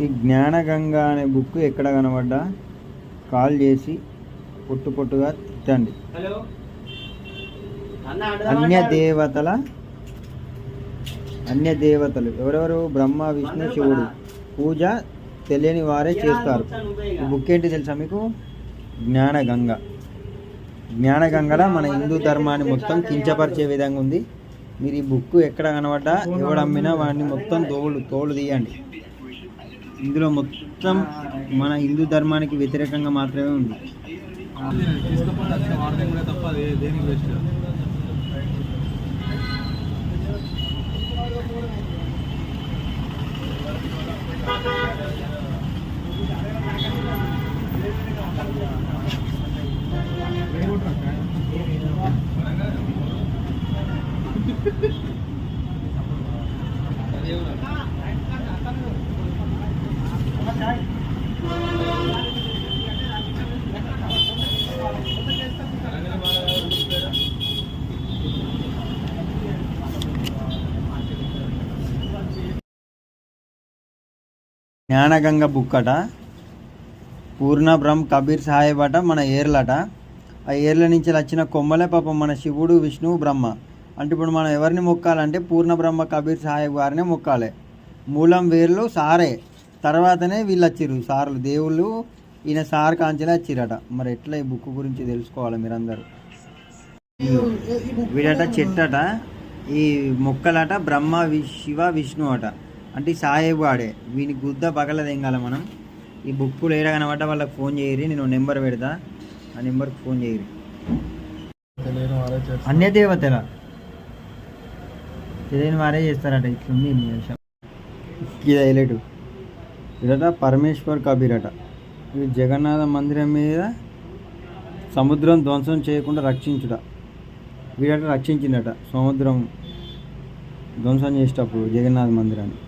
ఈ జ్ఞానగంగ అనే బుక్ ఎక్కడ కనబడ్డా? కాల్ చేసి పొట్టు పొట్టుగా తిట్టండి. అన్య దేవతల అన్య దేవతలు. ఎవరెవరు? బ్రహ్మ విష్ణు శివుడు. పూజ తెలియని వారే చేస్తారు. ఈ బుక్ ఏంటి తెలుసా మీకు? జ్ఞానగంగ. జ్ఞానగంగల మన హిందూ ధర్మాన్ని మొత్తం కించపరిచే విధంగా ఉంది. మీరు ఈ బుక్ ఎక్కడ కనబడ్డా? ఎవడు అమ్మినా వాడిని మొత్తం తోలు తోలు తీయండి. ఇందులో మొత్తం మన హిందూ ధర్మానికి వ్యతిరేకంగా మాత్రమే ఉంది Ha ha ha. Gnanaganga book అట పూర్ణ బ్రహ్మ కబీర్ సాహెబ్ అట మన ఏర్లట. ఆ ఏర్ల నుంచి వచ్చిన కొమ్మలే పాపం మన శివుడు విష్ణువు బ్రహ్మ. అంటే ఇప్పుడు మనం ఎవరిని మొక్కాలంటే పూర్ణ బ్రహ్మ కబీర్ సాహెబ్ గారినే మొక్కాలి. మూలం వేర్లు సారే. తర్వాతనే వీళ్ళు వచ్చిర్రు. సార్లు దేవుళ్ళు ఈయన సార్ కాంచెలే వచ్చిరట. మరి ఎట్లా ఈ బుక్ గురించి తెలుసుకోవాలి మీరందరూ? వీడట చెట్టట ఈ మొక్కలట బ్రహ్మ వి శివ విష్ణు అట. అంటే ఈ సాహేబు ఆడే వీని గుద్ద తెంగాల మనం. ఈ బుక్కులు ఏడ కనబడ్డ వాళ్ళకి ఫోన్ చేయరి. నేను నెంబర్ పెడతా. ఆ నెంబర్కి ఫోన్ చేయరి. అన్య దేవతల తెలియని వారే చేస్తారట. ఇట్లుంది ఈ విషయం. ఇది హైలైట్. ఇదట పరమేశ్వర్ కబీర్ అట. ఇది జగన్నాథ మందిరం మీద సముద్రం ధ్వంసం చేయకుండా రక్షించుట. వీడట రక్షించిందట. సముద్రం ధ్వంసం చేసేటప్పుడు జగన్నాథ మందిరాన్ని.